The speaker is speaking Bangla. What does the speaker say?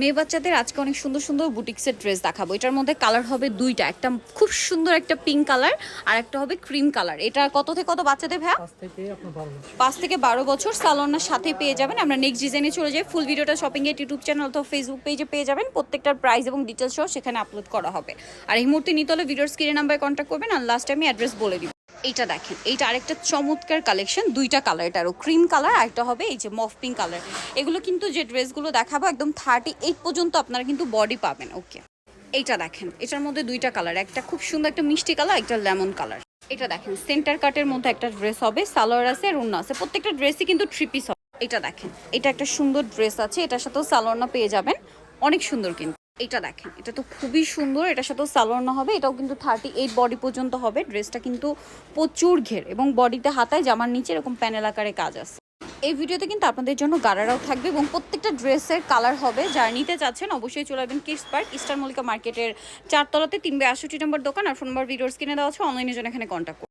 মেয়ে বাচ্চাদের আজকে অনেক সুন্দর সুন্দর বুটিক্সের ড্রেস দেখাবো। এটার মধ্যে কালার হবে দুইটা একটা খুব সুন্দর একটা পিঙ্ক কালার আর একটা হবে ক্রিম কালার এটা কত থেকে কত বাচ্চাদের ভ্যা পাঁচ থেকে বারো বছর। সালোনার সাথে পেয়ে যাবেন। আমরা নেক্সট ডিজাইনে চলে যাই। ফুল ভিডিওটা শপিং এর ইউটিউব চ্যানেল অথবা ফেসবুক পেজে পেয়ে যাবেন। প্রত্যেকটার প্রাইস এবং ডিটেলস সহ সেখানে আপলোড করা হবে। আর এই মুহূর্তে নিতে হলে ভিডিওর স্ক্রিনে নাম্বারে কন্ট্যাক্ট করবেন আর লাস্ট আমি অ্যাড্রেস বলে দিব। এইটা দেখেন, এইটা আরেকটা চমৎকার কালেকশন দুইটা কালার এটারও ক্রিম কালার আর একটা হবে এই যে মফ পিঙ্ক কালার এগুলো কিন্তু যে ড্রেসগুলো দেখাবো একদম থার্টি এইট পর্যন্ত আপনারা কিন্তু বডি পাবেন ওকে এইটা দেখেন, এটার মধ্যে দুইটা কালার একটা খুব সুন্দর, একটা মিষ্টি কালার একটা লেমন কালার এটা দেখেন সেন্টার কাটের মধ্যে একটা ড্রেস হবে, সালোয়ার আছে আর অন্য আছে, প্রত্যেকটা ড্রেসই কিন্তু থ্রি পিস হবে। এটা দেখেন, এটা একটা সুন্দর ড্রেস আছে, এটার সাথেও সালোয়ারনা পেয়ে যাবেন, অনেক সুন্দর কিন্তু। এটা দেখেন, এটা তো খুবই সুন্দর, এটার সাথেও সালোয়ারনা হবে, এটাও কিন্তু থার্টি এইট বডি পর্যন্ত হবে ড্রেসটা কিন্তু প্রচুর ঘের এবং বডিতে হাতায় জামার নিচে এরকম প্যানেল আকারে কাজ আছে। এই ভিডিওতে কিন্তু আপনাদের জন্য গারারাও থাকবে এবং প্রত্যেকটা ড্রেসের কালার হবে, যারা নিতে চাচ্ছেন অবশ্যই চলে আসবেন কিডস পার্ক ইস্টার মল্লিকা মার্কেটের চারতলাতে, তিন বাই আটষট্টি নম্বর দোকান, আর ফোন নম্বর ভিডিওর স্ক্রিনে দেওয়া আছে অনলাইনের জন্য এখানে কন্ট্যাক্ট